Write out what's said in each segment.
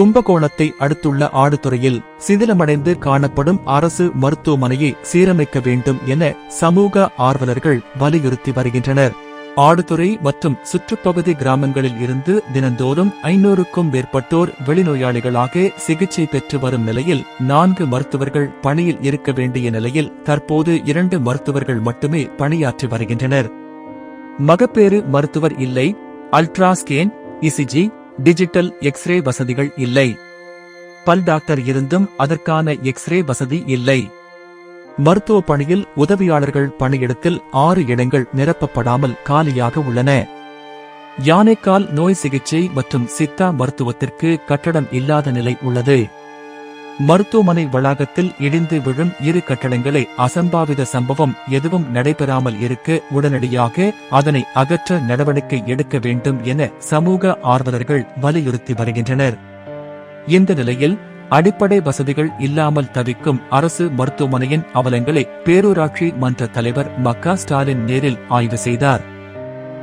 கும்பகோணத்தை அடுத்துள்ள ஆடுதுறையில் சிதிலமடைந்து காணப்படும் அரசு மருத்துவமனையை சீரமைக்க வேண்டும் என சமூக ஆர்வலர்கள் வலியுறுத்தி வருகின்றனர். ஆடுதுறை மற்றும் சுற்றுப்பகுதி கிராமங்களில் இருந்து தினந்தோறும் ஐநூறுக்கும் மேற்பட்டோர் வெளிநோயாளிகளாக சிகிச்சை பெற்று வரும் நிலையில் நான்கு மருத்துவர்கள் பணியில் இருக்க வேண்டிய நிலையில் தற்போது இரண்டு மருத்துவர்கள் மட்டுமே பணியாற்றி வருகின்றனர். மகப்பேறு மருத்துவர் இல்லை. அல்ட்ராஸ்கேன் இசிஜி டிஜிட்டல் எக்ஸ்ரே வசதிகள் இல்லை. பல் டாக்டர் இருந்தும் அதற்கான எக்ஸ்ரே வசதி இல்லை. மருத்துவ பணியில் உதவியாளர்கள் பணியிடத்தில் ஆறு இடங்கள் நிரப்பப்படாமல் காலியாக உள்ளன. யானைக்கால் நோய் சிகிச்சை மற்றும் சித்தா மருத்துவத்திற்கு கட்டடம் இல்லாத நிலை உள்ளது. மருத்துவமனை வளாகத்தில் இடிந்து விழும் இரு கட்டடங்களை அசம்பாவித சம்பவம் எதுவும் நடைபெறாமல் இருக்க. உடனடியாக அதனை அகற்ற நடவடிக்கை எடுக்க வேண்டும் என சமூக ஆர்வலர்கள் வலியுறுத்தி வருகின்றனர். இந்த நிலையில் அடிப்படை வசதிகள் இல்லாமல் தவிக்கும் அரசு மருத்துவமனையின் அவலங்களை பேரூராட்சி மன்ற தலைவர் மக்கா ஸ்டாலின் நேரில் ஆய்வு செய்தார்.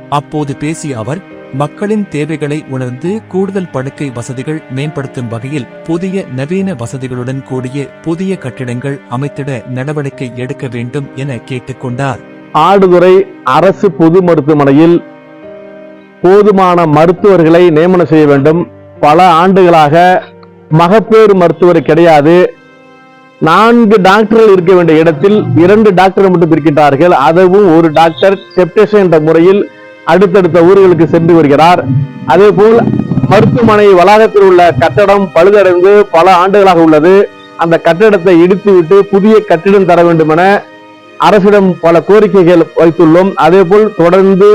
அப்போது பேசிய அவர் மக்களின் தேவைகளை உணர்ந்து கூடுதல் படுக்கை வசதிகள் மேம்படுத்தும் வகையில் புதிய நவீன வசதிகளுடன் கூடிய புதிய கட்டிடங்கள் அமைத்திட நடவடிக்கை எடுக்க வேண்டும் என கேட்டுக்கொண்டார். ஆடுதுறை அரசு பொது மருத்துவமனையில் போதுமான மருத்துவர்களை நியமனம் செய்ய வேண்டும். பல ஆண்டுகளாக மகப்பேறு மருத்துவர் கிடையாது. நான்கு டாக்டர்கள் இருக்க வேண்டிய இடத்தில் இரண்டு டாக்டர் மட்டும் இருக்கின்றார்கள். அதுவும் ஒரு டாக்டர் செப்டேஷன் என்ற முறையில் அடுத்தடுத்த ஊர்களுக்கு சென்று வருகிறார். அதே போல் மருத்துவமனை வளாகத்தில் உள்ள கட்டடம் பழுதடைந்து பல ஆண்டுகளாக உள்ளது. அந்த கட்டடத்தை இடித்துவிட்டு புதிய கட்டிடம் தர வேண்டும் என அரசிடம் பல கோரிக்கைகள் வைத்துள்ளோம். அதே போல் தொடர்ந்து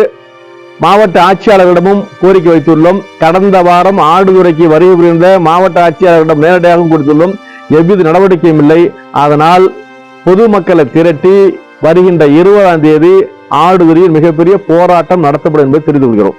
மாவட்ட ஆட்சியாளர்களிடமும் கோரிக்கை வைத்துள்ளோம். கடந்த வாரம் ஆடுதுறைக்கு வருகை புரிந்த மாவட்ட ஆட்சியாளர்களிடம் நேரடியாகவும் கொடுத்துள்ளோம். எவ்வித நடவடிக்கையும் இல்லை. அதனால் பொதுமக்களை திரட்டி வருகின்ற இருபதாம் தேதி ஆடுதுறையில் மிகப்பெரிய போராட்டம் நடத்தப்படும் என்பதை தெரிந்து கொள்கிறோம்.